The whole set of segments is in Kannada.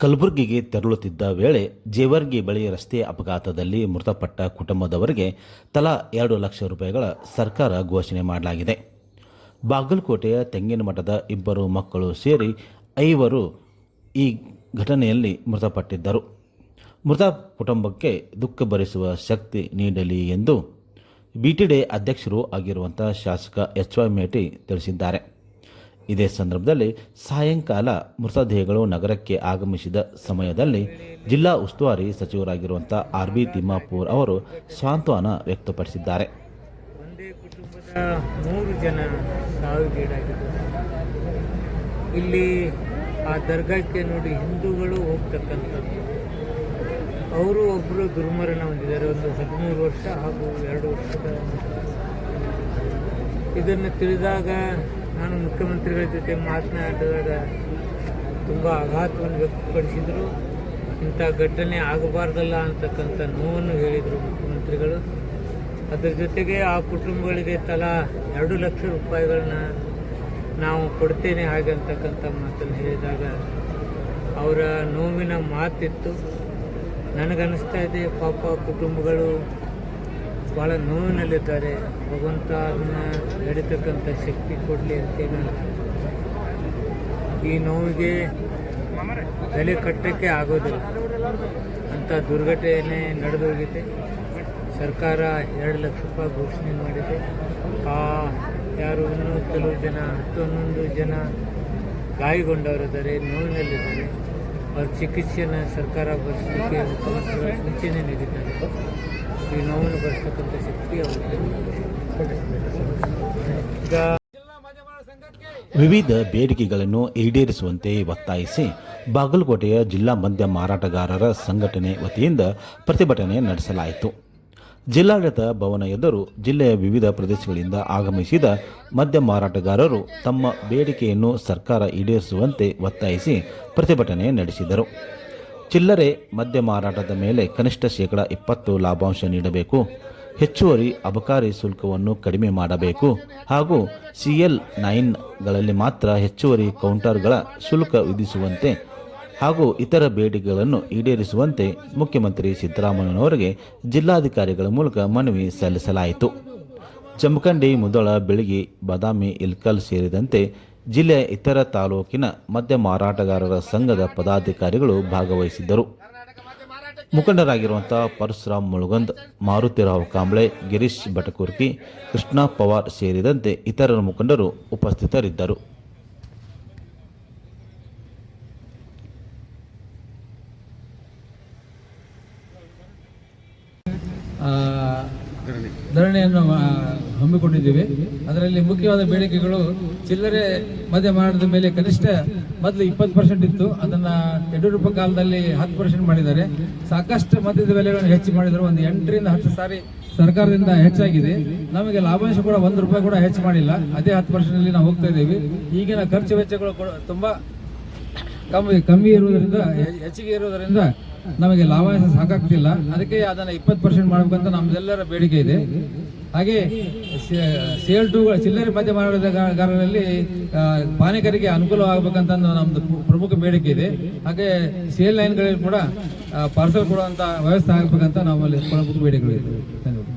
ಕಲಬುರಗಿಗೆ ತೆರಳುತ್ತಿದ್ದ ವೇಳೆ ಜೇವರ್ಗಿ ಬಳಿ ರಸ್ತೆ ಅಪಘಾತದಲ್ಲಿ ಮೃತಪಟ್ಟ ಕುಟುಂಬದವರಿಗೆ ತಲಾ ಎರಡು ಲಕ್ಷ ರೂಪಾಯಿಗಳ ಸರ್ಕಾರ ಘೋಷಣೆ ಮಾಡಲಾಗಿದೆ. ಬಾಗಲಕೋಟೆಯ ತೆಂಗಿನ ಮಠದ ಇಬ್ಬರು ಮಕ್ಕಳು ಸೇರಿ ಐವರು ಈ ಘಟನೆಯಲ್ಲಿ ಮೃತಪಟ್ಟಿದ್ದರು. ಮೃತ ಕುಟುಂಬಕ್ಕೆ ದುಃಖ ಭರಿಸುವ ಶಕ್ತಿ ನೀಡಲಿ ಎಂದು ಬಿಟಿಡಿ ಅಧ್ಯಕ್ಷರು ಆಗಿರುವಂಥ ಶಾಸಕ ಎಚ್ ವೈ ಮೇಟಿ ತಿಳಿಸಿದ್ದಾರೆ. ಇದೇ ಸಂದರ್ಭದಲ್ಲಿ ಸಾಯಂಕಾಲ ಮೃತದೇಹಗಳು ನಗರಕ್ಕೆ ಆಗಮಿಸಿದ ಸಮಯದಲ್ಲಿ ಜಿಲ್ಲಾ ಉಸ್ತುವಾರಿ ಸಚಿವರಾಗಿರುವಂಥ ಆರ್ ಬಿ ತಿಮ್ಮಾಪೂರ್ ಅವರು ಸಾಂತ್ವನ ವ್ಯಕ್ತಪಡಿಸಿದ್ದಾರೆ. ಮೂರು ಜನ ಇಲ್ಲಿ ಆ ದರ್ಗಾಕ್ಕೆ ನೋಡಿ ಹಿಂದೂಗಳು ಹೋಗ್ತಕ್ಕಂಥದ್ದು. ಅವರು ಒಬ್ಬರು ದುರ್ಮರಣ ಹೊಂದಿದ್ದಾರೆ. ಒಂದು ಹದಿಮೂರು ವರ್ಷ ಹಾಗೂ ಎರಡು ವರ್ಷದ ಇದನ್ನು ತಿಳಿದಾಗ ನಾನು ಮುಖ್ಯಮಂತ್ರಿಗಳ ಜೊತೆ ಮಾತನಾಡಿದಾಗ ತುಂಬ ಆಘಾತವನ್ನು ವ್ಯಕ್ತಪಡಿಸಿದರು. ಇಂಥ ಘಟನೆ ಆಗಬಾರ್ದಲ್ಲ ಅಂತಕ್ಕಂಥ ನೋವನ್ನು ಹೇಳಿದರು ಮುಖ್ಯಮಂತ್ರಿಗಳು. ಅದರ ಜೊತೆಗೆ ಆ ಕುಟುಂಬಗಳಿಗೆ ತಲಾ ಎರಡು ಲಕ್ಷ ರೂಪಾಯಿಗಳನ್ನ ನಾವು ಕೊಡ್ತೇನೆ ಹಾಗೆ ಅಂತಕ್ಕಂಥ ಮಾತನ್ನು ಹೇಳಿದಾಗ ಅವರ ನೋವಿನ ಮಾತಿತ್ತು. ನನಗನ್ನಿಸ್ತಾ ಇದೆ ಪಾಪ ಕುಟುಂಬಗಳು ಭಾಳ ನೋವಿನಲ್ಲಿದ್ದಾರೆ. ಭಗವಂತ ಅದನ್ನ ನಡೀತಕ್ಕಂಥ ಶಕ್ತಿ ಕೊಡಲಿ ಅಂತೇನು ಈ ನೋವಿಗೆ ತಲೆ ಕಟ್ಟಕ್ಕೆ ಆಗೋದಿಲ್ಲ. ಅಂಥ ದುರ್ಘಟನೆ ನಡೆದೋಗಿದೆ. ಸರ್ಕಾರ ಎರಡು ಲಕ್ಷ ರೂಪಾಯಿ ಘೋಷಣೆ ಮಾಡಿದೆ. ಆ ಯಾರು ಇನ್ನೂ ಕೆಲವು ಜನ ಹತ್ತು ಹನ್ನೊಂದು ಜನ ಗಾಯಗೊಂಡವರಿದ್ದಾರೆ, ನೋವಿನಲ್ಲಿದ್ದಾರೆ. ಅವ್ರ ಚಿಕಿತ್ಸೆಯನ್ನು ಸರ್ಕಾರ ಭರಿಸಲಿಕ್ಕೆ ಮುಖ್ಯಮಂತ್ರಿಗಳ ಸೂಚನೆ ನೀಡಿದ್ದಾರೆ. ಈ ನೋವನ್ನು ಭರಿಸ್ತಕ್ಕಂಥ ಶಕ್ತಿ ಅವರಿಗೆ ವಿವಿಧ ಬೇಡಿಕೆಗಳನ್ನು ಈಡೇರಿಸುವಂತೆ ಒತ್ತಾಯಿಸಿ ಬಾಗಲಕೋಟೆಯ ಜಿಲ್ಲಾ ಮದ್ಯ ಮಾರಾಟಗಾರರ ಸಂಘಟನೆ ವತಿಯಿಂದ ಪ್ರತಿಭಟನೆ ನಡೆಸಲಾಯಿತು. ಜಿಲ್ಲಾಡಳಿತ ಭವನ ಎದುರು ಜಿಲ್ಲೆಯ ವಿವಿಧ ಪ್ರದೇಶಗಳಿಂದ ಆಗಮಿಸಿದ ಮದ್ಯ ಮಾರಾಟಗಾರರು ತಮ್ಮ ಬೇಡಿಕೆಯನ್ನು ಸರ್ಕಾರ ಈಡೇರಿಸುವಂತೆ ಒತ್ತಾಯಿಸಿ ಪ್ರತಿಭಟನೆ ನಡೆಸಿದರು. ಚಿಲ್ಲರೆ ಮದ್ಯ ಮಾರಾಟದ ಮೇಲೆ ಕನಿಷ್ಠ ಶೇಕಡ ಇಪ್ಪತ್ತು ಲಾಭಾಂಶ ನೀಡಬೇಕು, ಹೆಚ್ಚುವರಿ ಅಬಕಾರಿ ಶುಲ್ಕವನ್ನು ಕಡಿಮೆ ಮಾಡಬೇಕು ಹಾಗೂ ಸಿಎಲ್ ನೈನ್ಗಳಲ್ಲಿ ಮಾತ್ರ ಹೆಚ್ಚುವರಿ ಕೌಂಟರ್ಗಳ ಶುಲ್ಕ ವಿಧಿಸುವಂತೆ ಹಾಗೂ ಇತರ ಬೇಡಿಕೆಗಳನ್ನು ಈಡೇರಿಸುವಂತೆ ಮುಖ್ಯಮಂತ್ರಿ ಸಿದ್ದರಾಮಯ್ಯನವರಿಗೆ ಜಿಲ್ಲಾಧಿಕಾರಿಗಳ ಮೂಲಕ ಮನವಿ ಸಲ್ಲಿಸಲಾಯಿತು. ಜಮಖಂಡಿ, ಮುದಳ, ಬೆಳಗಿ, ಬಾದಾಮಿ, ಇಲ್ಕಲ್ ಸೇರಿದಂತೆ ಜಿಲ್ಲೆಯ ಇತರ ತಾಲೂಕಿನ ಮದ್ಯ ಮಾರಾಟಗಾರರ ಸಂಘದ ಪದಾಧಿಕಾರಿಗಳು ಭಾಗವಹಿಸಿದ್ದರು. ಮುಖಂಡರಾಗಿರುವಂಥ ಪರಶುರಾಮ್ ಮುಳುಗಂದ್ ಮಾರುತಿರಾವ್ ಕಾಂಬ್ಳೆ, ಗಿರೀಶ್ ಭಟಕುರ್ಕಿ, ಕೃಷ್ಣ ಪವಾರ್ ಸೇರಿದಂತೆ ಇತರ ಮುಖಂಡರು ಉಪಸ್ಥಿತರಿದ್ದರು ಆ, ಧರಣಿಯನ್ನು ಹಮ್ಮಿಕೊಂಡಿದ್ದೀವಿ. ಅದರಲ್ಲಿ ಮುಖ್ಯವಾದ ಬೇಡಿಕೆಗಳು, ಚಿಲ್ಲರೆ ಮದುವೆ ಮಾಡಿದ ಮೇಲೆ ಕನಿಷ್ಠ ಮೊದಲು ಇಪ್ಪತ್ತು ಪರ್ಸೆಂಟ್ ಇತ್ತು. ಅದನ್ನು ಯಡಿಯೂರಪ್ಪ ಕಾಲದಲ್ಲಿ ಹತ್ತು ಪರ್ಸೆಂಟ್ ಮಾಡಿದ್ದಾರೆ. ಸಾಕಷ್ಟು ಮದ್ಯದ ಬೆಲೆಗಳನ್ನು ಹೆಚ್ಚು ಮಾಡಿದರು. ಒಂದು ಎಂಟರಿಂದ ಹತ್ತು ಸಾರಿ ಸರ್ಕಾರದಿಂದ ಹೆಚ್ಚಾಗಿದೆ. ನಮಗೆ ಲಾಭಾಂಶ ಕೂಡ ಒಂದು ರೂಪಾಯಿ ಕೂಡ ಹೆಚ್ಚು ಮಾಡಿಲ್ಲ. ಅದೇ ಹತ್ತು ಪರ್ಸೆಂಟಲ್ಲಿ ನಾವು ಹೋಗ್ತಾ ಇದ್ದೀವಿ. ಈಗಿನ ಖರ್ಚು ವೆಚ್ಚಗಳು ಕೂಡ ತುಂಬ ಕಮ್ಮಿ ಕಮ್ಮಿ ಇರುವುದರಿಂದ ಹೆಚ್ಚಿಗೆ ಇರುವುದರಿಂದ ನಮಗೆ ಲಾಭಾಂಶ ಸಾಕಾಗ್ತಿಲ್ಲ. ಅದಕ್ಕೆ ಅದನ್ನ ಇಪ್ಪತ್ತು ಪರ್ಸೆಂಟ್ ಮಾಡಬೇಕಂತ ನಮ್ದೆಲ್ಲರ ಬೇಡಿಕೆ ಇದೆ. ಹಾಗೆ ಸೇಲ್ ಟು ಚಿಲ್ಲರೆ ಮಧ್ಯ ಮಾರಾಟಗಾರರಲ್ಲಿ ಪಾನಿಕರಿಗೆ ಅನುಕೂಲ ಆಗಬೇಕಂತ ನಮ್ದು ಪ್ರಮುಖ ಬೇಡಿಕೆ ಇದೆ. ಹಾಗೆ ಸೇಲ್ ಲೈನ್ಗಳಲ್ಲಿ ಕೂಡ ಪಾರ್ಸಲ್ ಕೊಡುವಂತ ವ್ಯವಸ್ಥೆ ಆಗಬೇಕಂತ ನಮ್ಮಲ್ಲಿ ಪ್ರಮುಖ ಬೇಡಿಕೆಗಳಿದೆ ಧನ್ಯವಾದ.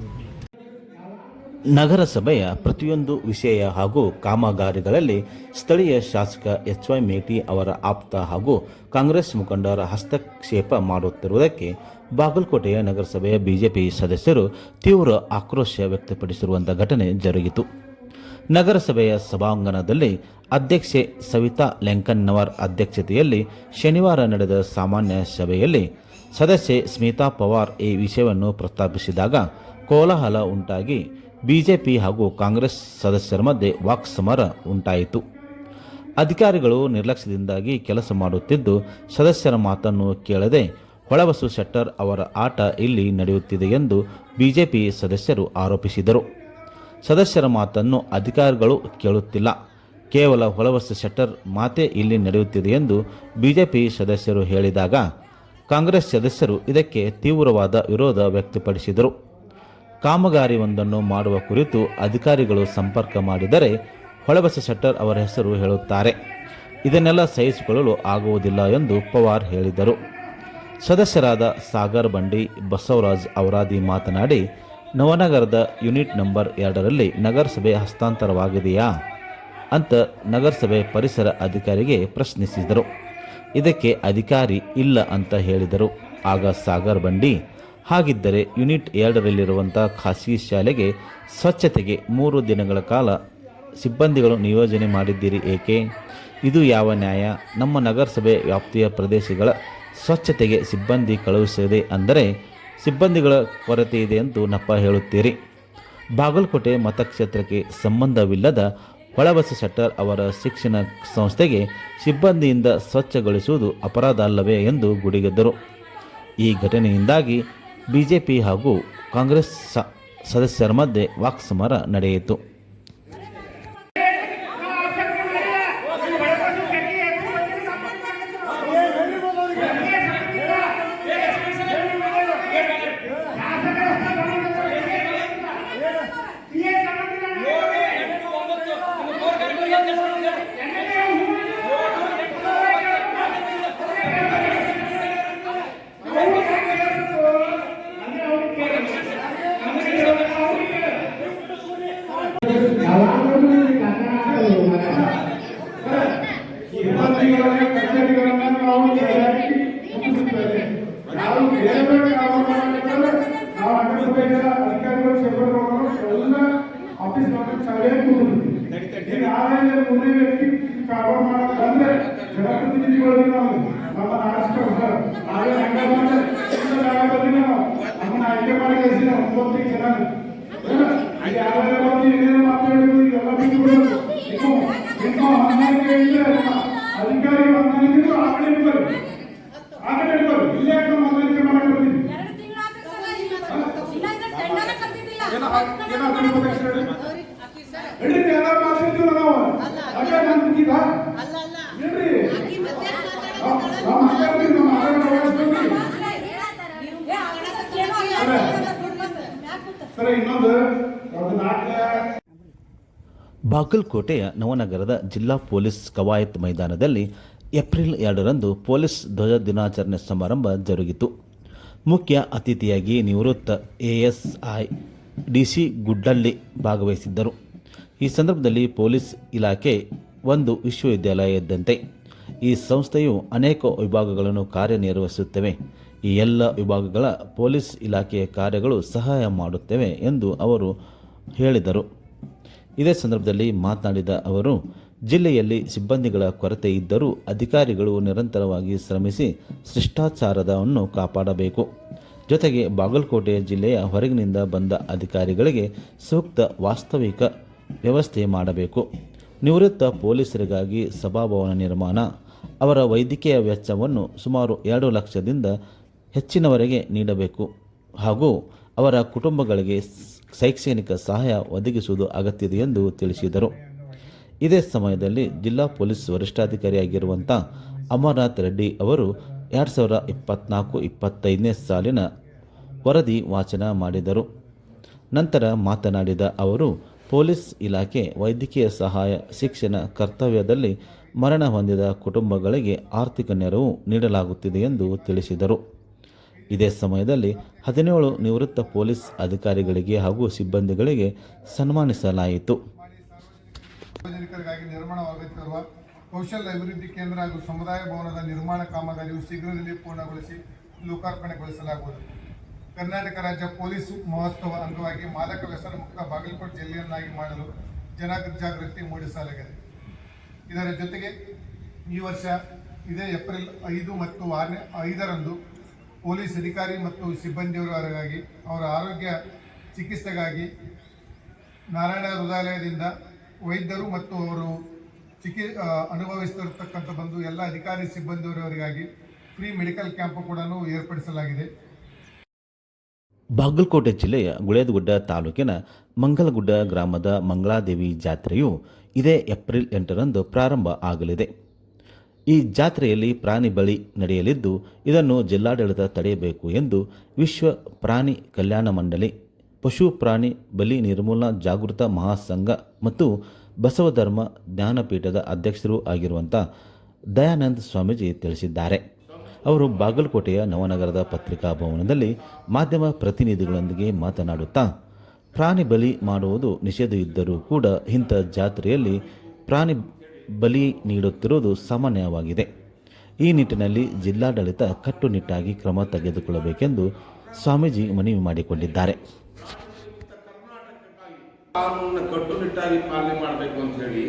ನಗರಸಭೆಯ ಪ್ರತಿಯೊಂದು ವಿಷಯ ಹಾಗೂ ಕಾಮಗಾರಿಗಳಲ್ಲಿ ಸ್ಥಳೀಯ ಶಾಸಕ ಎಚ್ ವೈ ಮೇಟಿ ಅವರ ಆಪ್ತ ಹಾಗೂ ಕಾಂಗ್ರೆಸ್ ಮುಖಂಡರ ಹಸ್ತಕ್ಷೇಪ ಮಾಡುತ್ತಿರುವುದಕ್ಕೆ ಬಾಗಲಕೋಟೆಯ ನಗರಸಭೆಯ ಬಿಜೆಪಿ ಸದಸ್ಯರು ತೀವ್ರ ಆಕ್ರೋಶ ವ್ಯಕ್ತಪಡಿಸಿರುವಂಥ ಘಟನೆ ಜರುಗಿತು. ನಗರಸಭೆಯ ಸಭಾಂಗಣದಲ್ಲಿ ಅಧ್ಯಕ್ಷೆ ಸವಿತಾ ಲೆಂಕನ್ನವರ್ ಅಧ್ಯಕ್ಷತೆಯಲ್ಲಿ ಶನಿವಾರ ನಡೆದ ಸಾಮಾನ್ಯ ಸಭೆಯಲ್ಲಿ ಸದಸ್ಯೆ ಸ್ಮಿತಾ ಪವಾರ್ ಈ ವಿಷಯವನ್ನು ಪ್ರಸ್ತಾಪಿಸಿದಾಗ ಕೋಲಾಹಲ ಉಂಟಾಗಿ ಬಿಜೆಪಿ ಹಾಗೂ ಕಾಂಗ್ರೆಸ್ ಸದಸ್ಯರ ಮಧ್ಯೆ ವಾಕ್ಸಮರ ಉಂಟಾಯಿತು. ಅಧಿಕಾರಿಗಳು ನಿರ್ಲಕ್ಷ್ಯದಿಂದಾಗಿ ಕೆಲಸ ಮಾಡುತ್ತಿದ್ದು, ಸದಸ್ಯರ ಮಾತನ್ನು ಕೇಳದೆ ಹೊಳಬಸು ಶೆಟ್ಟರ್ ಅವರ ಆಟ ಇಲ್ಲಿ ನಡೆಯುತ್ತಿದೆ ಎಂದು ಬಿಜೆಪಿ ಸದಸ್ಯರು ಆರೋಪಿಸಿದರು. ಸದಸ್ಯರ ಮಾತನ್ನು ಅಧಿಕಾರಿಗಳು ಕೇಳುತ್ತಿಲ್ಲ. ಕೇವಲ ಹೊಳವಸು ಶೆಟ್ಟರ್ ಮಾತೇ ಇಲ್ಲಿ ನಡೆಯುತ್ತಿದೆ ಎಂದು ಬಿಜೆಪಿ ಸದಸ್ಯರು ಹೇಳಿದಾಗ, ಕಾಂಗ್ರೆಸ್ ಸದಸ್ಯರು ಇದಕ್ಕೆ ತೀವ್ರವಾದ ವಿರೋಧ ವ್ಯಕ್ತಪಡಿಸಿದರು. ಕಾಮಗಾರಿಯೊಂದನ್ನು ಮಾಡುವ ಕುರಿತು ಅಧಿಕಾರಿಗಳು ಸಂಪರ್ಕ ಮಾಡಿದರೆ ಹೊಳಬಸ ಶೆಟ್ಟರ್ ಅವರ ಹೆಸರು ಹೇಳುತ್ತಾರೆ. ಇದನ್ನೆಲ್ಲ ಸಹಿಸಿಕೊಳ್ಳಲು ಆಗುವುದಿಲ್ಲ ಎಂದು ಪವಾರ್ ಹೇಳಿದರು. ಸದಸ್ಯರಾದ ಸಾಗರ್ ಬಂಡಿ, ಬಸವರಾಜ್ ಔರಾದಿ ಮಾತನಾಡಿ, ನವನಗರದ ಯೂನಿಟ್ ನಂಬರ್ ಎರಡರಲ್ಲಿ ನಗರಸಭೆ ಹಸ್ತಾಂತರವಾಗಿದೆಯಾ? ಅಂತ ನಗರಸಭೆ ಪರಿಸರ ಅಧಿಕಾರಿಗೆ ಪ್ರಶ್ನಿಸಿದರು. ಇದಕ್ಕೆ ಅಧಿಕಾರಿ ಇಲ್ಲ ಅಂತ ಹೇಳಿದರು. ಆಗ ಸಾಗರ್ ಬಂಡಿ ಹಾಗಿದ್ದರೆ ಯೂನಿಟ್ ಎರಡರಲ್ಲಿರುವಂಥ ಖಾಸಗಿ ಶಾಲೆಗೆ ಸ್ವಚ್ಛತೆಗೆ ಮೂರು ದಿನಗಳ ಕಾಲ ಸಿಬ್ಬಂದಿಗಳು ನಿಯೋಜನೆ ಮಾಡಿದ್ದೀರಿ ಏಕೆ? ಇದು ಯಾವ ನ್ಯಾಯ? ನಮ್ಮ ನಗರಸಭೆ ವ್ಯಾಪ್ತಿಯ ಪ್ರದೇಶಗಳ ಸ್ವಚ್ಛತೆಗೆ ಸಿಬ್ಬಂದಿ ಕಳುಹಿಸಿದೆ ಅಂದರೆ ಸಿಬ್ಬಂದಿಗಳ ಕೊರತೆ ಇದೆ ಎಂದು ನಪ್ಪ ಹೇಳುತ್ತೀರಿ. ಬಾಗಲಕೋಟೆ ಮತಕ್ಷೇತ್ರಕ್ಕೆ ಸಂಬಂಧವಿಲ್ಲದ ಹೊಳಬಸ ಶೆಟ್ಟರ್ ಅವರ ಶಿಕ್ಷಣ ಸಂಸ್ಥೆಗೆ ಸಿಬ್ಬಂದಿಯಿಂದ ಸ್ವಚ್ಛಗೊಳಿಸುವುದು ಅಪರಾಧ ಅಲ್ಲವೇ ಎಂದು ಗುಡಿಗೆದ್ದರು. ಈ ಘಟನೆಯಿಂದಾಗಿ ಬಿಜೆಪಿ ಹಾಗೂ ಕಾಂಗ್ರೆಸ್ ಸದಸ್ಯರ ಮಧ್ಯೆ ವಾಕ್ಸಮರ ನಡೆಯಿತು. எத்தனை ಬಾಗಲಕೋಟೆಯ ನವನಗರದ ಜಿಲ್ಲಾ ಪೊಲೀಸ್ ಕವಾಯತ್ ಮೈದಾನದಲ್ಲಿ ಏಪ್ರಿಲ್ ಎರಡರಂದು ಪೊಲೀಸ್ ಧ್ವಜ ದಿನಾಚರಣೆ ಸಮಾರಂಭ ಜರುಗಿತು. ಮುಖ್ಯ ಅತಿಥಿಯಾಗಿ ನಿವೃತ್ತ ಎಎಸ್ಐ ಡಿಸಿ ಗುಡ್ಡಳ್ಳಿ ಭಾಗವಹಿಸಿದ್ದರು. ಈ ಸಂದರ್ಭದಲ್ಲಿ ಪೊಲೀಸ್ ಇಲಾಖೆ ಒಂದು ವಿಶ್ವವಿದ್ಯಾಲಯದಂತೆ ಈ ಸಂಸ್ಥೆಯು ಅನೇಕ ವಿಭಾಗಗಳನ್ನು ಕಾರ್ಯನಿರ್ವಹಿಸುತ್ತವೆ. ಈ ಎಲ್ಲ ವಿಭಾಗಗಳ ಪೊಲೀಸ್ ಇಲಾಖೆಯ ಕಾರ್ಯಗಳು ಸಹಾಯ ಮಾಡುತ್ತವೆ ಎಂದು ಅವರು ಹೇಳಿದರು. ಇದೇ ಸಂದರ್ಭದಲ್ಲಿ ಮಾತನಾಡಿದ ಅವರು, ಜಿಲ್ಲೆಯಲ್ಲಿ ಸಿಬ್ಬಂದಿಗಳ ಕೊರತೆ ಇದ್ದರೂ ಅಧಿಕಾರಿಗಳು ನಿರಂತರವಾಗಿ ಶ್ರಮಿಸಿ ಶಿಷ್ಟಾಚಾರವನ್ನು ಕಾಪಾಡಬೇಕು. ಜೊತೆಗೆ ಬಾಗಲಕೋಟೆ ಜಿಲ್ಲೆಯ ಹೊರಗಿನಿಂದ ಬಂದ ಅಧಿಕಾರಿಗಳಿಗೆ ಸೂಕ್ತ ವಾಸ್ತವಿಕ ವ್ಯವಸ್ಥೆ ಮಾಡಬೇಕು. ನಿವೃತ್ತ ಪೊಲೀಸರಿಗಾಗಿ ಸಭಾಭವನ ನಿರ್ಮಾಣ, ಅವರ ವೈದ್ಯಕೀಯ ವೆಚ್ಚವನ್ನು ಸುಮಾರು ಎರಡು ಲಕ್ಷದಿಂದ ಹೆಚ್ಚಿನವರೆಗೆ ನೀಡಬೇಕು ಹಾಗೂ ಅವರ ಕುಟುಂಬಗಳಿಗೆ ಶೈಕ್ಷಣಿಕ ಸಹಾಯ ಒದಗಿಸುವುದು ಅಗತ್ಯವಿದೆ ಎಂದು ತಿಳಿಸಿದರು. ಇದೇ ಸಮಯದಲ್ಲಿ ಜಿಲ್ಲಾ ಪೊಲೀಸ್ ವರಿಷ್ಠಾಧಿಕಾರಿಯಾಗಿರುವಂಥ ಅಮರನಾಥ್ ರೆಡ್ಡಿ ಅವರು ಎರಡು ಸಾವಿರ ಇಪ್ಪತ್ನಾಲ್ಕು ಇಪ್ಪತ್ತೈದನೇ ಸಾಲಿನ ವರದಿ ವಾಚನ ಮಾಡಿದರು. ನಂತರ ಮಾತನಾಡಿದ ಅವರು, ಪೊಲೀಸ್ ಇಲಾಖೆ ವೈದ್ಯಕೀಯ ಸಹಾಯ ಶಿಕ್ಷಣ ಕರ್ತವ್ಯದಲ್ಲಿ ಮರಣ ಹೊಂದಿದ ಕುಟುಂಬಗಳಿಗೆ ಆರ್ಥಿಕ ನೆರವು ನೀಡಲಾಗುತ್ತಿದೆ ಎಂದು ತಿಳಿಸಿದರು. ಇದೇ ಸಮಯದಲ್ಲಿ ಹದಿನೇಳು ನಿವೃತ್ತ ಪೊಲೀಸ್ ಅಧಿಕಾರಿಗಳಿಗೆ ಹಾಗೂ ಸಿಬ್ಬಂದಿಗಳಿಗೆ ಸನ್ಮಾನಿಸಲಾಯಿತು. ಸಾರ್ವಜನಿಕರಿಗಾಗಿ ನಿರ್ಮಾಣವಾಗುತ್ತಿರುವ ಕೌಶಲ್ಯ ಅಭಿವೃದ್ಧಿ ಕೇಂದ್ರ ಹಾಗೂ ಸಮುದಾಯ ಭವನದ ನಿರ್ಮಾಣ ಕಾಮಗಾರಿಯು ಶೀಘ್ರದಲ್ಲಿ ಪೂರ್ಣಗೊಳಿಸಿ ಲೋಕಾರ್ಪಣೆಗೊಳಿಸಲಾಗುವುದು. ಕರ್ನಾಟಕ ರಾಜ್ಯ ಪೊಲೀಸ್ ಮಹೋತ್ಸವ ಅಂಗವಾಗಿ ಮಾದಕ ವ್ಯಸನ ಮುಕ್ತ ಬಾಗಲಕೋಟೆ ಜಿಲ್ಲೆಯನ್ನಾಗಿ ಮಾಡಲು ಜನ ಜಾಗೃತಿ ಮೂಡಿಸಲಾಗಿದೆ. ಇದರ ಜೊತೆಗೆ ಈ ವರ್ಷ ಇದೇ ಏಪ್ರಿಲ್ ಐದು ಮತ್ತು ಆರನೇ ಐದರಂದು ಪೊಲೀಸ್ ಅಧಿಕಾರಿ ಮತ್ತು ಸಿಬ್ಬಂದಿಯವರಿಗಾಗಿ ಅವರ ಆರೋಗ್ಯ ಚಿಕಿತ್ಸೆಗಾಗಿ ನಾರಾಯಣ ಹೃದಯಾಲಯದಿಂದ ವೈದ್ಯರು ಮತ್ತು ಅವರು ಚಿಕಿ ಅನುಭವಿಸ್ತಿರ್ತಕ್ಕಂಥ ಬಂದು ಎಲ್ಲ ಅಧಿಕಾರಿ ಸಿಬ್ಬಂದಿಯವರಿಗಾಗಿ ಫ್ರೀ ಮೆಡಿಕಲ್ ಕ್ಯಾಂಪ್ ಕೂಡ ಏರ್ಪಡಿಸಲಾಗಿದೆ. ಬಾಗಲಕೋಟೆ ಜಿಲ್ಲೆಯ ಗುಳೇದಗುಡ್ಡ ತಾಲೂಕಿನ ಮಂಗಲಗುಡ್ಡ ಗ್ರಾಮದ ಮಂಗಳಾದೇವಿ ಜಾತ್ರೆಯು ಇದೇ ಏಪ್ರಿಲ್ ಎಂಟರಂದು ಪ್ರಾರಂಭ ಆಗಲಿದೆ. ಈ ಜಾತ್ರೆಯಲ್ಲಿ ಪ್ರಾಣಿ ಬಳಿ ನಡೆಯಲಿದ್ದು, ಇದನ್ನು ಜಿಲ್ಲಾಡಳಿತ ತಡೆಯಬೇಕು ಎಂದು ವಿಶ್ವ ಪ್ರಾಣಿ ಕಲ್ಯಾಣ ಮಂಡಳಿ, ಪಶು ಪ್ರಾಣಿ ಬಲಿ ನಿರ್ಮೂಲನಾ ಜಾಗೃತ ಮಹಾಸಂಘ ಮತ್ತು ಬಸವಧರ್ಮ ಜ್ಞಾನಪೀಠದ ಅಧ್ಯಕ್ಷರೂ ಆಗಿರುವಂಥ ದಯಾನಂದ ಸ್ವಾಮೀಜಿ ತಿಳಿಸಿದ್ದಾರೆ. ಅವರು ಬಾಗಲಕೋಟೆಯ ನವನಗರದ ಪತ್ರಿಕಾ ಭವನದಲ್ಲಿ ಮಾಧ್ಯಮ ಪ್ರತಿನಿಧಿಗಳೊಂದಿಗೆ ಮಾತನಾಡುತ್ತಾ, ಪ್ರಾಣಿ ಬಲಿ ಮಾಡುವುದು ನಿಷೇಧ ಇದ್ದರೂ ಕೂಡ ಇಂಥ ಜಾತ್ರೆಯಲ್ಲಿ ಪ್ರಾಣಿ ಬಲಿ ನೀಡುತ್ತಿರುವುದು ಸಾಮಾನ್ಯವಾಗಿದೆ. ಈ ನಿಟ್ಟಿನಲ್ಲಿ ಜಿಲ್ಲಾಡಳಿತ ಕಟ್ಟುನಿಟ್ಟಾಗಿ ಕ್ರಮ ತೆಗೆದುಕೊಳ್ಳಬೇಕೆಂದು ಸ್ವಾಮೀಜಿ ಮನವಿ ಮಾಡಿಕೊಂಡಿದ್ದಾರೆ. ಕಟ್ಟುನಿಟ್ಟಾಗಿ ಪಾಲನೆ ಮಾಡಬೇಕು ಅಂತ ಹೇಳಿ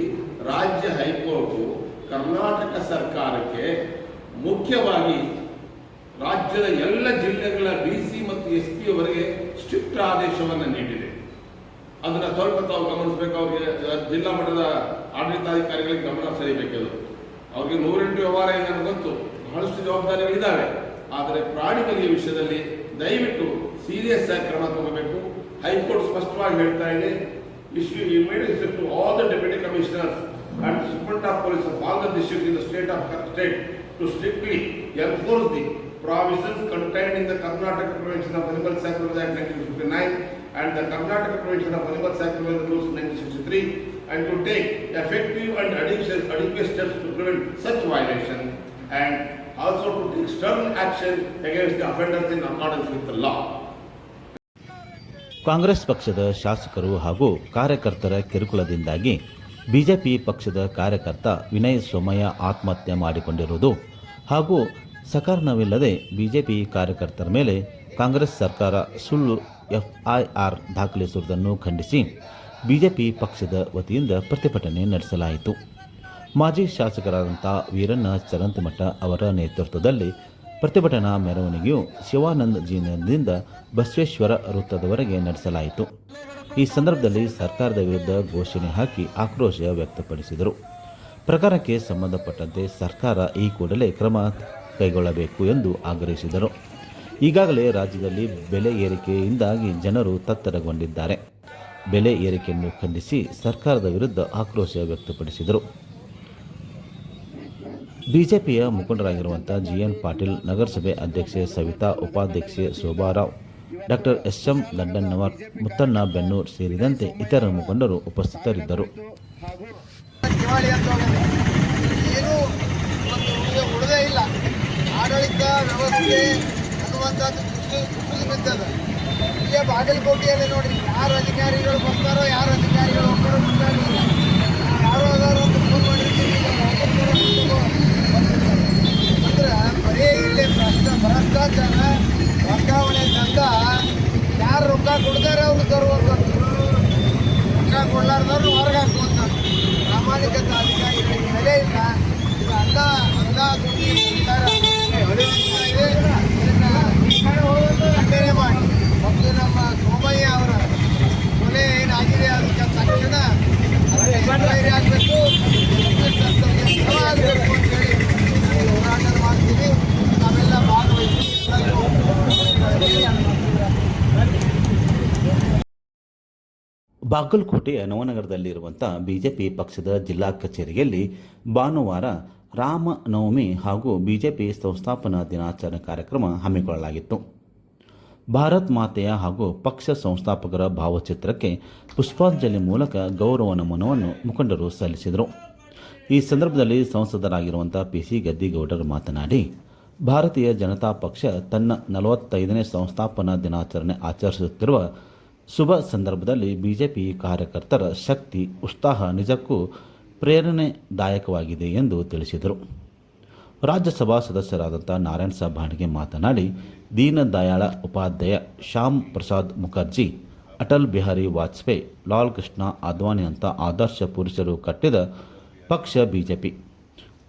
ರಾಜ್ಯ ಹೈಕೋರ್ಟ್ ಕರ್ನಾಟಕ ಸರ್ಕಾರಕ್ಕೆ ಮುಖ್ಯವಾಗಿ ರಾಜ್ಯದ ಎಲ್ಲ ಜಿಲ್ಲೆಗಳ ಡಿ ಸಿ ಮತ್ತು ಎಸ್ ಪಿ ಅವರಿಗೆ ಸ್ಟ್ರಿಕ್ಟ್ ಆದೇಶವನ್ನು ನೀಡಿದೆ. ಅದನ್ನ ಸ್ವಲ್ಪ ತಾವು ಗಮನಿಸಬೇಕು, ಅವರಿಗೆ ಜಿಲ್ಲಾ ಮಟ್ಟದ ಆಡಳಿತಾಧಿಕಾರಿಗಳಿಗೆ ಗಮನ ಸರಿಬೇಕದು ಅವ್ರಿಗೆ ನೂರೆಂಟು ವ್ಯವಹಾರ ಗೊತ್ತು. ಬಹಳಷ್ಟು ಜವಾಬ್ದಾರಿಗಳಿದ್ದಾವೆ. ಆದರೆ ಪ್ರಾಣಿ ಬಲಿಯ ವಿಷಯದಲ್ಲಿ ದಯವಿಟ್ಟು ಸೀರಿಯಸ್ ಆಗಿ ಕ್ರಮ ತಗೋಬೇಕು. ಹೈಕೋರ್ಟ್ ಸ್ಪಷ್ಟವಾಗಿ ಹೇಳ್ತಾ ಇದೆ. Issue to all the deputy commissioners and superintendent of police of all the district in the state of state to strictly enforce the provisions contained in the Karnataka Prevention of Animal Sacrifice Act 1959 and the Karnataka Prevention of Animal Sacrifice Rules 1963 and to take effective and adequate steps to prevent such violation and also to take stern action against the offenders in accordance with the law. Congress ಪಕ್ಷದ ಶಾಸಕರು ಹಾಗೂ ಕಾರ್ಯಕರ್ತರ ಕಿರುಕುಳದಿಂದಾಗಿ ಬಿಜೆಪಿ ಪಕ್ಷದ ಕಾರ್ಯಕರ್ತ ವಿನಯ್ ಸೋಮಯ್ಯ ಆತ್ಮಹತ್ಯೆ ಮಾಡಿಕೊಂಡಿರುವುದು ಹಾಗೂ ಸಕಾರಣವಿಲ್ಲದೆ ಬಿಜೆಪಿ ಕಾರ್ಯಕರ್ತರ ಮೇಲೆ ಕಾಂಗ್ರೆಸ್ ಸರ್ಕಾರ ಸುಳ್ಳು ಎಫ್ಐಆರ್ ದಾಖಲಿಸುವುದನ್ನು ಖಂಡಿಸಿ ಬಿಜೆಪಿ ಪಕ್ಷದ ವತಿಯಿಂದ ಪ್ರತಿಭಟನೆ ನಡೆಸಲಾಯಿತು. ಮಾಜಿ ಶಾಸಕರಾದಂಥ ವೀರಣ್ಣ ಚರಂತಮಠ ಅವರ ನೇತೃತ್ವದಲ್ಲಿ ಪ್ರತಿಭಟನಾ ಮೆರವಣಿಗೆಯು ಶಿವಾನಂದ ಜೀನದಿಂದ ಬಸವೇಶ್ವರ ವೃತ್ತದವರೆಗೆ ನಡೆಸಲಾಯಿತು. ಈ ಸಂದರ್ಭದಲ್ಲಿ ಸರ್ಕಾರದ ವಿರುದ್ಧ ಘೋಷಣೆ ಹಾಕಿ ಆಕ್ರೋಶ ವ್ಯಕ್ತಪಡಿಸಿದರು. ಪ್ರಕರಣಕ್ಕೆ ಸಂಬಂಧಪಟ್ಟಂತೆ ಸರ್ಕಾರ ಈ ಕೂಡಲೇ ಕ್ರಮ ಕೈಗೊಳ್ಳಬೇಕು ಎಂದು ಆಗ್ರಹಿಸಿದರು. ಈಗಾಗಲೇ ರಾಜ್ಯದಲ್ಲಿ ಬೆಲೆ ಏರಿಕೆಯಿಂದಾಗಿ ಜನರು ತತ್ತರಗೊಂಡಿದ್ದಾರೆ. ಬೆಲೆ ಏರಿಕೆಯನ್ನು ಖಂಡಿಸಿ ಸರ್ಕಾರದ ವಿರುದ್ಧ ಆಕ್ರೋಶ ವ್ಯಕ್ತಪಡಿಸಿದರು. ಬಿಜೆಪಿಯ ಮುಖಂಡರಾಗಿರುವಂಥ ಜಿ ಎನ್ ಪಾಟೀಲ್, ನಗರಸಭೆ ಅಧ್ಯಕ್ಷೆ ಸವಿತಾ, ಉಪಾಧ್ಯಕ್ಷೆ Shobha Rao, doctor S M Dandannavar Muttanna Bennur ಸೇರಿದಂತೆ ಇತರ ಮುಖಂಡರು ಉಪಸ್ಥಿತರಿದ್ದರು. ಆಡಳಿತ ವ್ಯವಸ್ಥೆ ಕುಸಿದು ಬಾಗಲಕೋಟೆಯಲ್ಲಿ ನೋಡಿ ಯಾರು ಅಧಿಕಾರಿಗಳು ಬರ್ತಾರೋ, ಯಾರು ಅಧಿಕಾರಿಗಳು ಹೋಗ್ತಾರೋ ಗೊತ್ತಾಗಲಿಲ್ಲ ಯಾರು ಅದಾರೋ ಅಂತ ಫೋನ್ ಮಾಡಿರ್ತೀವಿ. ಅಂದ್ರೆ ಬರೀ ಇಲ್ಲಿ ಭ್ರಷ್ಟ, ಭ್ರಷ್ಟಾಚಾರ, ವರ್ಗಾವಣೆ ತಂಗ ಯಾರು ರೊಕ್ಕ ಕೊಡ್ತಾರೆ ಅವ್ರು ತರುವಂಥದ್ದು ರೊಕ್ಕ ಕೊಡ್ಲಾರ್ದವ್ರು ಹೊರಗೆ ಹಾಕುವಂತ ಪ್ರಾಮಾಣಿಕತೆ ಅಧಿಕಾರಿಗಳಿಗೆ ಬೆಲೆ ಇಲ್ಲ. ಇದು ಅಲ್ಲ ಅಲ್ಲ ದುಡ್ಡಿ ಸರ್ಕಾರ ಹೊಡೆಯುತ್ತಾ ಇದೆ. ಇದನ್ನ ಖಂಡನೆ ಮಾಡಿ ಮತ್ತು ನಮ್ಮ ಸೋಮಯ್ಯ ಅವರ ಕೊಲೆ ಏನಾಗಿದೆ ಅದಕ್ಕೆ ತಕ್ಷಣ ಬಾಗಲಕೋಟೆಯ ನವನಗರದಲ್ಲಿರುವಂಥ ಬಿಜೆಪಿ ಪಕ್ಷದ ಜಿಲ್ಲಾ ಕಚೇರಿಯಲ್ಲಿ ಭಾನುವಾರ ರಾಮನವಮಿ ಹಾಗೂ ಬಿಜೆಪಿ ಸಂಸ್ಥಾಪನಾ ದಿನಾಚರಣೆ ಕಾರ್ಯಕ್ರಮ ಹಮ್ಮಿಕೊಳ್ಳಲಾಗಿತ್ತು. ಭಾರತ್ ಮಾತೆಯ ಹಾಗೂ ಪಕ್ಷ ಸಂಸ್ಥಾಪಕರ ಭಾವಚಿತ್ರಕ್ಕೆ ಪುಷ್ಪಾಂಜಲಿ ಮೂಲಕ ಗೌರವ ನಮನವನ್ನು ಮುಖಂಡರು ಸಲ್ಲಿಸಿದರು. ಈ ಸಂದರ್ಭದಲ್ಲಿ ಸಂಸದರಾಗಿರುವಂಥ ಪಿ ಸಿ ಗದ್ದಿಗೌಡರು ಮಾತನಾಡಿ, ಭಾರತೀಯ ಜನತಾ ಪಕ್ಷ ತನ್ನ ನಲವತ್ತೈದನೇ ಸಂಸ್ಥಾಪನಾ ದಿನಾಚರಣೆ ಆಚರಿಸುತ್ತಿರುವ ಶುಭ ಸಂದರ್ಭದಲ್ಲಿ ಬಿಜೆಪಿ ಕಾರ್ಯಕರ್ತರ ಶಕ್ತಿ, ಉತ್ಸಾಹ ನಿಜಕ್ಕೂ ಪ್ರೇರಣೆದಾಯಕವಾಗಿದೆ ಎಂದು ತಿಳಿಸಿದರು. ರಾಜ್ಯಸಭಾ ಸದಸ್ಯರಾದಂಥ ನಾರಾಯಣ ಸಾಬ್ ಮಾತನಾಡಿ ದೀನದಯಾಳ ಉಪಾಧ್ಯಾಯ ಶ್ಯಾಮ್ ಪ್ರಸಾದ್ ಮುಖರ್ಜಿ, ಅಟಲ್ ಬಿಹಾರಿ ವಾಜಪೇಯಿ, ಲಾಲ್ ಕೃಷ್ಣ ಅದ್ವಾನಿ ಅಂತ ಆದರ್ಶ ಪುರುಷರು ಕಟ್ಟಿದ ಪಕ್ಷ ಬಿಜೆಪಿ.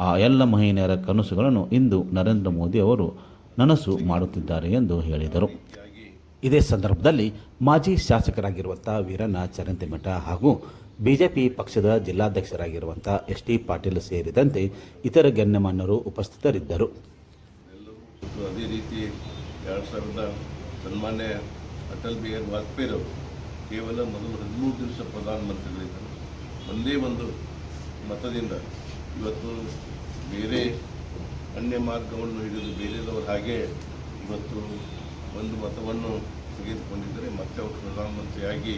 ಆ ಎಲ್ಲ ಮಹಿಳೆಯರ ಕನಸುಗಳನ್ನು ಇಂದು ನರೇಂದ್ರ ಮೋದಿ ಅವರು ನನಸು ಮಾಡುತ್ತಿದ್ದಾರೆ ಎಂದು ಹೇಳಿದರು. ಇದೇ ಸಂದರ್ಭದಲ್ಲಿ ಮಾಜಿ ಶಾಸಕರಾಗಿರುವಂಥ ವೀರಣ್ಣ ಚರಂತಿಮಠ ಹಾಗೂ ಬಿಜೆಪಿ ಪಕ್ಷದ ಜಿಲ್ಲಾಧ್ಯಕ್ಷರಾಗಿರುವಂಥ ಎಸ್ ಟಿ ಪಾಟೀಲ್ ಸೇರಿದಂತೆ ಇತರ ಗಣ್ಯಮಾನ್ಯರು ಉಪಸ್ಥಿತರಿದ್ದರು. ಅದೇ ರೀತಿ ಎರಡು ಸಾವಿರದ ಸನ್ಮಾನ್ಯ ಅಟಲ್ ಬಿಹಾರಿ ವಾಜಪೇಯಿರವರು ಕೇವಲ ಮೊದಲು ಹದಿಮೂರು ದಿವಸ ಪ್ರಧಾನಮಂತ್ರಿಗಳಿದ್ದರು. ಒಂದೇ ಒಂದು ಮತದಿಂದ ಇವತ್ತು ಬೇರೆ ಅನ್ಯ ಮಾರ್ಗವನ್ನು ಹಿಡಿದು ಬೇರೆದವರು ಹಾಗೆ ಇವತ್ತು ಒಂದು ಮತವನ್ನು ತೆಗೆದುಕೊಂಡಿದ್ದರೆ ಮತ್ತೆ ಅವರು ಪ್ರಧಾನಮಂತ್ರಿಯಾಗಿ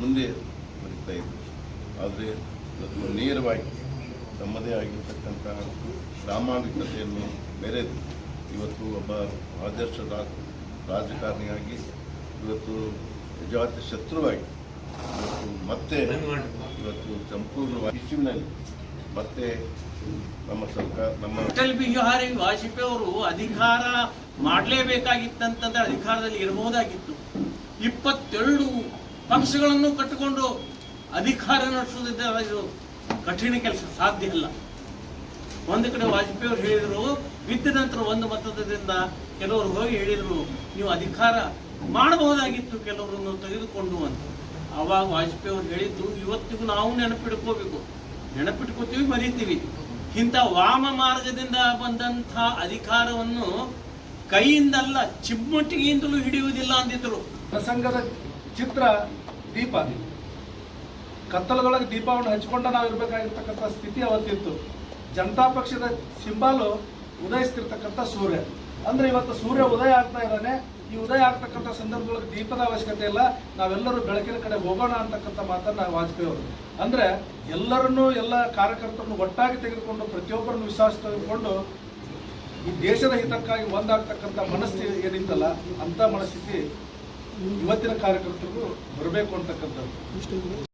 ಮುಂದೆ ಬರೀತಾ ಇದ್ದರು. ಆದರೆ ಇವತ್ತು ನೇರವಾಗಿ ತಮ್ಮದೇ ಆಗಿರ್ತಕ್ಕಂಥ ಪ್ರಾಮಾಣಿಕತೆಯನ್ನು ಮೆರೆದು ಇವತ್ತು ಒಬ್ಬ ಆದರ್ಶ ರಾ- ರಾಜಕಾರಣಿಯಾಗಿ, ಇವತ್ತು ನಿಜವಾದ ಶತ್ರುವಾಗಿ, ಇವತ್ತು ಮತ್ತೆ ಇವತ್ತು ಸಂಪೂರ್ಣವಾಗಿ ಇಶ್ಯೂನಲ್ಲಿ ಮತ್ತೆ ನಮ್ಮ ಸರ್ಕಾರ, ನಮ್ಮ ಅಟಲ್ ಬಿಹಾರಿ ವಾಜಪೇಯಿ ಅವರು ಅಧಿಕಾರ ಮಾಡಲೇಬೇಕಾಗಿತ್ತಂತಂದ್ರೆ ಅಧಿಕಾರದಲ್ಲಿ ಇರಬಹುದಾಗಿತ್ತು. ಇಪ್ಪತ್ತೆರಡು ಪಕ್ಷಗಳನ್ನು ಕಟ್ಟಿಕೊಂಡು ಅಧಿಕಾರ ನಡೆಸುವುದಿದ್ದ ಕಠಿಣ ಕೆಲಸ, ಸಾಧ್ಯ ಇಲ್ಲ ಒಂದು ಕಡೆ ವಾಜಪೇಯಿ ಅವರು ಹೇಳಿದರು, ಬಿದ್ದ ನಂತರ ಒಂದು ಮತದಿಂದ ಕೆಲವರು ಹೋಗಿ ಹೇಳಿದರು, ನೀವು ಅಧಿಕಾರ ಮಾಡಬಹುದಾಗಿತ್ತು ಕೆಲವರನ್ನು ತೆಗೆದುಕೊಂಡು ಅಂತ. ಆವಾಗ ವಾಜಪೇಯಿ ಅವರು ಹೇಳಿದ್ದು, ಇವತ್ತಿಗೂ ನಾವು ನೆನಪಿಟ್ಕೋಬೇಕು. ನೆನಪಿಟ್ಕೋತೀವಿ, ಮರಿತೀವಿ. ಇಂಥ ವಾಮ ಮಾರ್ಗದಿಂದ ಬಂದಂಥ ಅಧಿಕಾರವನ್ನು ಕೈಯಿಂದಲ್ಲ ಚಿಮ್ಮಟ್ಟಿಗೆಯಿಂದಲೂ ಹಿಡಿಯುವುದಿಲ್ಲ ಅಂದಿದ್ರು. ಪ್ರಸಂಗದ ಚಿತ್ರ ದೀಪ ಕತ್ತಲದೊಳಗೆ ದೀಪವನ್ನು ಹಚ್ಕೊಂಡ ನಾವು ಇರಬೇಕಾಗಿರ್ತಕ್ಕಂಥ ಸ್ಥಿತಿ ಅವತ್ತಿತ್ತು. ಜನತಾ ಪಕ್ಷದ ಸಿಂಬಾಲು ಉದಯಿಸ್ತಿರ್ತಕ್ಕಂಥ ಸೂರ್ಯ. ಅಂದ್ರೆ ಇವತ್ತು ಸೂರ್ಯ ಉದಯ ಆಗ್ತಾ ಇದ್ದಾನೆ. ಈ ಉದಯ ಆಗ್ತಕ್ಕಂಥ ಸಂದರ್ಭದೊಳಗೆ ದೀಪದ ಅವಶ್ಯಕತೆ ಇಲ್ಲ. ನಾವೆಲ್ಲರೂ ಬೆಳಕಿನ ಕಡೆ ಹೋಗೋಣ ಅಂತಕ್ಕಂಥ ಮಾತನ್ನು ವಾಜಪೇಯಿ ಅವರು. ಅಂದ್ರೆ ಎಲ್ಲರನ್ನೂ, ಎಲ್ಲ ಕಾರ್ಯಕರ್ತರನ್ನು ಒಟ್ಟಾಗಿ ತೆಗೆದುಕೊಂಡು ಪ್ರತಿಯೊಬ್ಬರನ್ನು ವಿಶ್ವಾಸ ತೆಗೆದುಕೊಂಡು ಈ ದೇಶದ ಹಿತಕ್ಕಾಗಿ ಒಂದಾಗ್ತಕ್ಕಂಥ ಮನಸ್ಥಿತಿ ಏನಿತ್ತಲ್ಲ ಅಂತ ಮನಸ್ಥಿತಿ ಇವತ್ತಿನ ಕಾರ್ಯಕರ್ತರಿಗೂ ಬರಬೇಕು ಅಂತಕ್ಕಂಥದ್ದು.